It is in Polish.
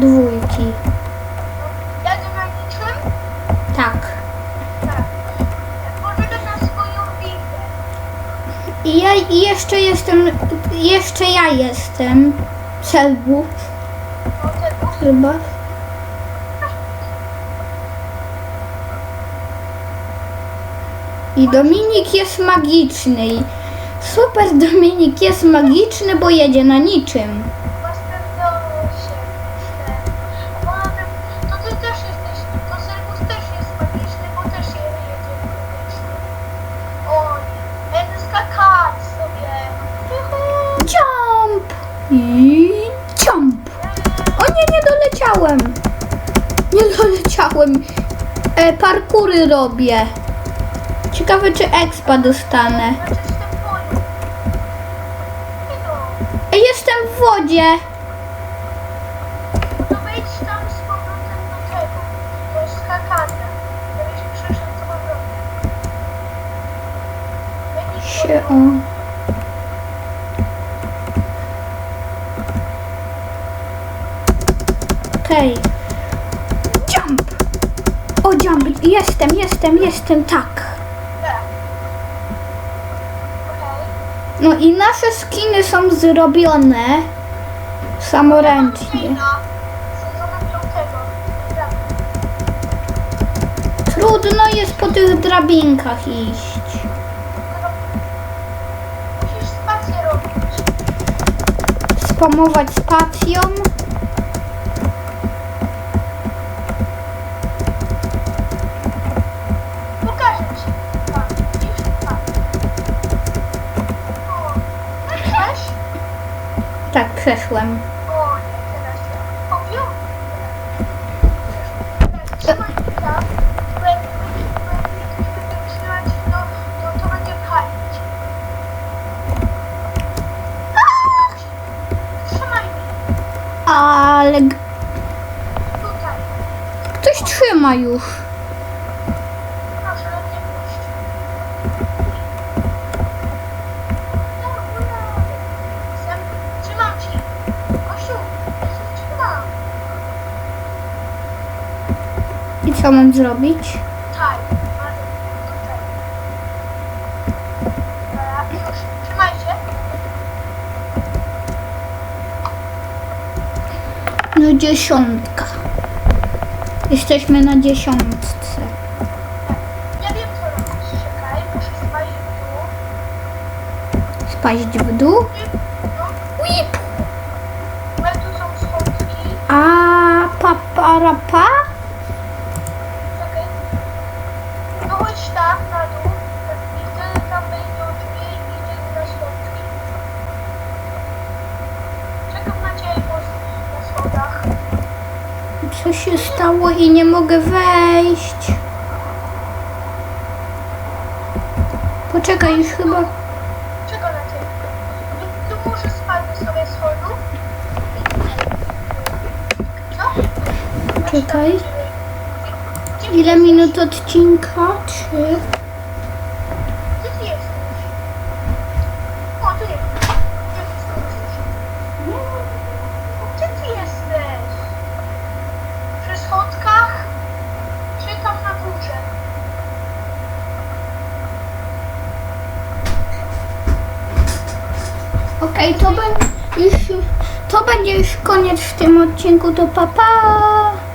dwójki. Niczym? Tak. Tak. Poczekaj na swoją windę. I ja i jeszcze jestem, jeszcze ja jestem. Tego. chyba. I Dominik jest magiczny. Super Dominik jest magiczny, bo jedzie na niczym. Rozpędzało się. A poza tym, to ty też jesteś, to Sergus też jest magiczny, bo też je jedzie magiczny. Oj, będę skakać sobie. Juhu. Jump! I jump! O nie, nie doleciałem. Nie doleciałem. E, parkury robię. Ciekawe, czy expa dostanę. Znaczy no, E, jestem w wodzie. to wejdź Okej. Jump! O, jump! Jestem, jestem, jestem, tak. No i nasze skiny są zrobione samoręcznie. Trudno jest po tych drabinkach iść. Musisz spację robić. Spamować spacją. Pokażę ci. Tak, widzisz? Tak. O, weź. Tak, przeszłem. O, nie, teraz ja. O, wziął. Teraz trzymaj tak. Bo jak będziemy trzymać, to, to, to będzie palić. Aaa! Trzymaj mnie. Ale ktoś trzyma już. I co mam zrobić? Tak, bardzo tutaj. Dobra, już, trzymaj się. No dziesiątka. Jesteśmy na dziesiątce. Ja wiem co robić. Czekaj, muszę spalić w dół. Spaść w dół. No, Whip. bo jak tu są schodki. A pa, para, pa? Czekaj. No chodź tam na dół. I wtedy tam będzie drzwi i idziemy na schodki. Czekam na ciebie po, na schodach. Co się stało i nie mogę wejść? Poczekaj, już chyba. Czego na ciebie? Tu, tu muszę spadnąć sobie schodów. Co? Czekaj. Ile minut odcinka? Trzy. Schodkach? Czy tam na górze? Okej, to już. To będzie już koniec w tym odcinku. To papa. Pa.